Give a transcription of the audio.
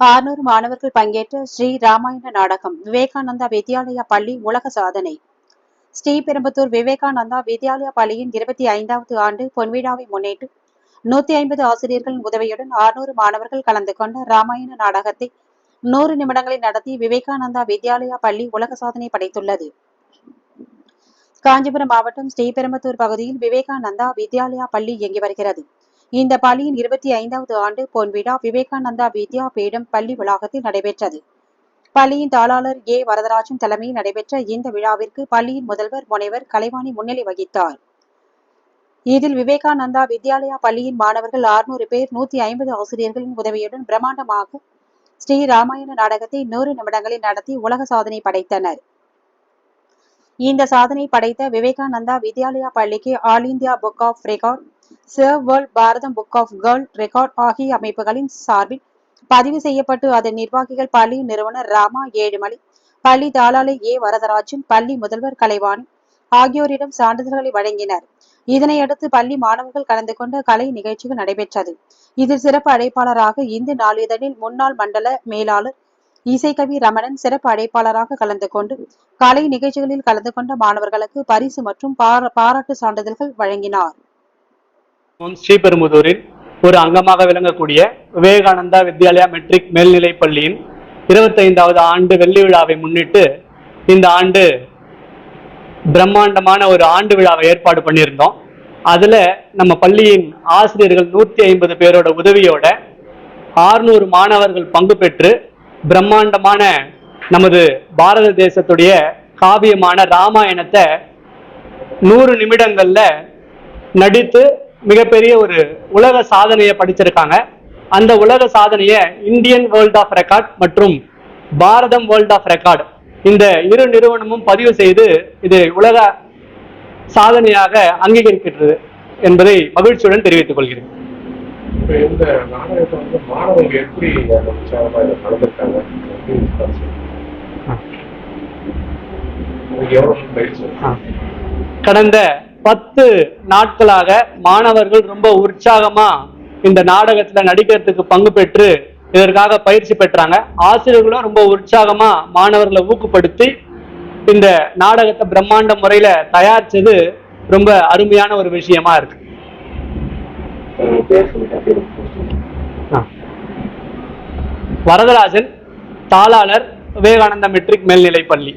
ஆறுநூறு மாணவர்கள் பங்கேற்ற ஸ்ரீ ராமாயண நாடகம் விவேகானந்தா வித்யாலயா பள்ளி உலக சாதனை. ஸ்ரீபெரும்புத்தூர் விவேகானந்தா வித்யாலயா பள்ளியின் இருபத்தி ஐந்தாவது ஆண்டு பொன்விழாவை முன்னிட்டு நூத்தி ஐம்பது ஆசிரியர்களின் உதவியுடன் ஆறுநூறு மாணவர்கள் கலந்து கொண்ட ராமாயண நாடகத்தை நூறு நிமிடங்களில் நடத்தி விவேகானந்தா வித்யாலயா பள்ளி உலக சாதனை படைத்துள்ளது. காஞ்சிபுரம் மாவட்டம் ஸ்ரீபெரும்புத்தூர் பகுதியில் விவேகானந்தா வித்யாலயா பள்ளி இயங்கி வருகிறது. இந்த பள்ளியின் இருபத்தி ஐந்தாவது ஆண்டு பொன்விழா விவேகானந்தா வித்யா பீடம் பள்ளி வளாகத்தில் நடைபெற்றது. பள்ளியின் தாளாளர் ஏ. வரதராஜன் தலைமையில் நடைபெற்ற இந்த விழாவிற்கு பள்ளியின் முதல்வர் முனைவர் கலைவாணி முன்னிலை வகித்தார். இதில் விவேகானந்தா வித்யாலயா பள்ளியின் மாணவர்கள் ஆறுநூறு பேர் நூத்தி ஐம்பது ஆசிரியர்களின் உதவியுடன் பிரம்மாண்டமாக ஸ்ரீ ராமாயண நாடகத்தை நூறு நிமிடங்களில் நடத்தி உலக சாதனை படைத்தனர். இந்த சாதனை படைத்த விவேகானந்தா வித்யாலயா பள்ளிக்கு all India book of record save world Bharatham book of girl record ஆகிய அமைப்புகளின் சார்பில் பதிவு செய்யப்பட்டு அதன் நிர்வாகிகள் பள்ளி நிறுவனர் ராமா ஏழுமலை பள்ளி தாளாளி ஏ வரதராஜன் பள்ளி முதல்வர் கலைவாணி ஆகியோரிடம் சான்றிதழ்களை வழங்கினர். இதனையடுத்து பள்ளி மாணவர்கள் கலந்து கொண்ட கலை நிகழ்ச்சிகள் நடைபெற்றது. இதில் சிறப்பு அழைப்பாளராக இந்து நாளிதழில் முன்னாள் மண்டல மேலாளர் இசைக்கவி ரமணன் சிறப்பு அழைப்பாளராக கலந்து கொண்டு கலை நிகழ்ச்சிகளில் கலந்து கொண்ட மாணவர்களுக்கு பரிசு மற்றும் பாராட்டு சான்றிதழ்கள் வழங்கினார். ஸ்ரீபெரும்புதூரில் ஒரு அங்கமாக விளங்கக்கூடிய விவேகானந்தா வித்யாலயா மெட்ரிக் மேல்நிலைப் பள்ளியின் இருபத்தைந்தாவது ஆண்டு வெள்ளி விழாவை முன்னிட்டு இந்த ஆண்டு பிரம்மாண்டமான ஒரு ஆண்டு விழாவை ஏற்பாடு பண்ணியிருந்தோம். அதுல நம்ம பள்ளியின் ஆசிரியர்கள் நூத்தி ஐம்பது பேரோட உதவியோட ஆறுநூறு மாணவர்கள் பங்கு பெற்று பிரம்மாண்டமான நமது பாரத தேசத்துடைய காவியமான ராமாயணத்தை நூறு நிமிடங்கள்ல நடித்து மிகப்பெரிய ஒரு உலக சாதனையை படிச்சிருக்காங்க. அந்த உலக சாதனையை இந்தியன் வேர்ல்ட் ஆஃப் ரெக்கார்ட் மற்றும் பாரதம் வேர்ல்ட் ஆஃப் ரெக்கார்ட் இந்த இரு நிறுவனமும் பதிவு செய்து இது உலக சாதனையாக அங்கீகரிக்கிறது என்பதை மகிழ்ச்சியுடன் தெரிவித்துக் கொள்கிறேன். கடந்த பத்து நாட்களாக மாணவர்கள் ரொம்ப உற்சாகமா இந்த நாடகத்துல நடிக்கிறதுக்கு பங்கு பெற்று இதற்காக பயிற்சி பெற்றாங்க. ஆசிரியர்களும் ரொம்ப உற்சாகமா மாணவர்களை ஊக்கப்படுத்தி இந்த நாடகத்தை பிரம்மாண்ட முறையில தயாரிச்சது ரொம்ப அருமையான ஒரு விஷயமா இருக்கு. வரதராஜன் தாளாளர் விவேகானந்தா மெட்ரிக் மேல்நிலை பள்ளி